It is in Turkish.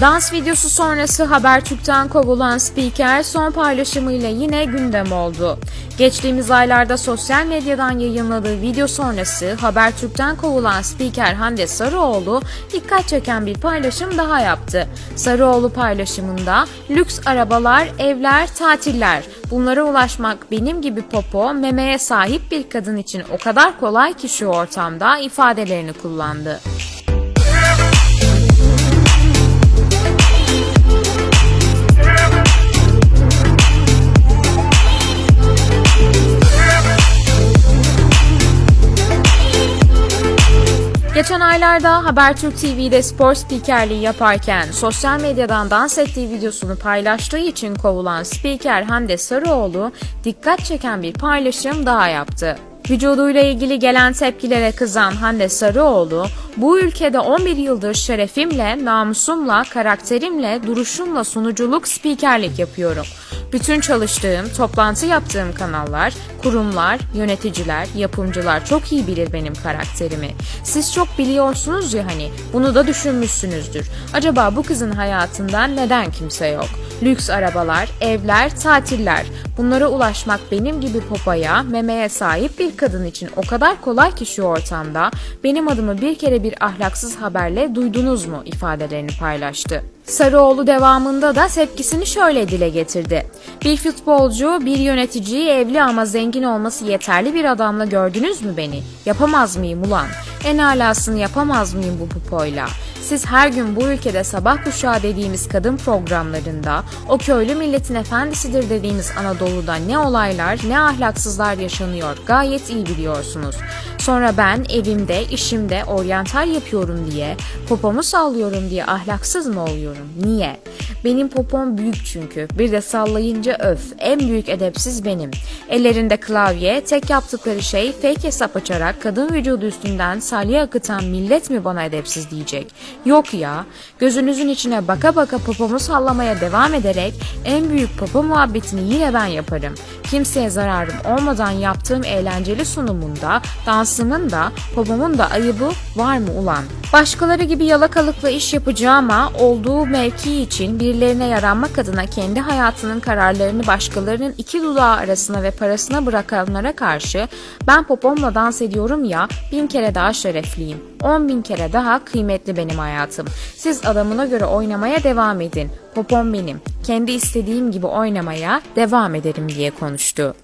Dans videosu sonrası Habertürk'ten kovulan spiker son paylaşımıyla yine gündem oldu. Geçtiğimiz aylarda sosyal medyadan yayınladığı video sonrası Habertürk'ten kovulan spiker Hande Sarıoğlu dikkat çeken bir paylaşım daha yaptı. Sarıoğlu paylaşımında lüks arabalar, evler, tatiller bunlara ulaşmak benim gibi popo, memeye sahip bir kadın için o kadar kolay ki şu ortamda ifadelerini kullandı. Geçen aylarda Habertürk TV'de spor spikerliği yaparken sosyal medyadan dans ettiği videosunu paylaştığı için kovulan spiker Hande Sarıoğlu dikkat çeken bir paylaşım daha yaptı. Vücuduyla ilgili gelen tepkilere kızan Hande Sarıoğlu, bu ülkede 11 yıldır şerefimle, namusumla, karakterimle, duruşumla sunuculuk, spikerlik yapıyorum. Bütün çalıştığım, toplantı yaptığım kanallar, kurumlar, yöneticiler, yapımcılar çok iyi bilir benim karakterimi. Siz çok biliyorsunuz ya hani, bunu da düşünmüşsünüzdür. Acaba bu kızın hayatından neden kimse yok? Lüks arabalar, evler, tatiller. Bunlara ulaşmak benim gibi popaya, memeye sahip bir kadın için o kadar kolay ki şu ortamda benim adımı bir kere bir ahlaksız haberle duydunuz mu ifadelerini paylaştı. Sarıoğlu devamında da tepkisini şöyle dile getirdi. Bir futbolcu, bir yöneticiyi evli ama zengin olması yeterli bir adamla gördünüz mü beni? Yapamaz mıyım ulan? En alasını yapamaz mıyım bu pupoyla? Siz her gün bu ülkede sabah kuşağı dediğimiz kadın programlarında, o köylü milletin efendisidir dediğimiz Anadolu'da ne olaylar, ne ahlaksızlar yaşanıyor gayet iyi biliyorsunuz. Sonra ben evimde, işimde oryantal yapıyorum diye, popomu sallıyorum diye ahlaksız mı oluyorum? Niye? Benim popom büyük çünkü. Bir de sallayınca öf. En büyük edepsiz benim. Ellerinde klavye, tek yaptıkları şey fake hesap açarak kadın vücudu üstünden salya akıtan millet mi bana edepsiz diyecek? Yok ya. Gözünüzün içine baka baka popomu sallamaya devam ederek en büyük popo muhabbetini yine ben yaparım. Kimseye zararım olmadan yaptığım eğlenceli sunumunda, dansımın da, popomun da ayıbı var mı ulan? Başkaları gibi yalakalıkla iş yapacağıma olduğu mevki için birilerine yaranmak adına kendi hayatının kararlarını başkalarının iki dudağı arasına ve parasına bırakanlara karşı ben popomla dans ediyorum ya bin kere daha şerefliyim. On bin kere daha kıymetli benim hayatım. Siz adamına göre oynamaya devam edin. Popom benim. Kendi istediğim gibi oynamaya devam ederim diye konuştu.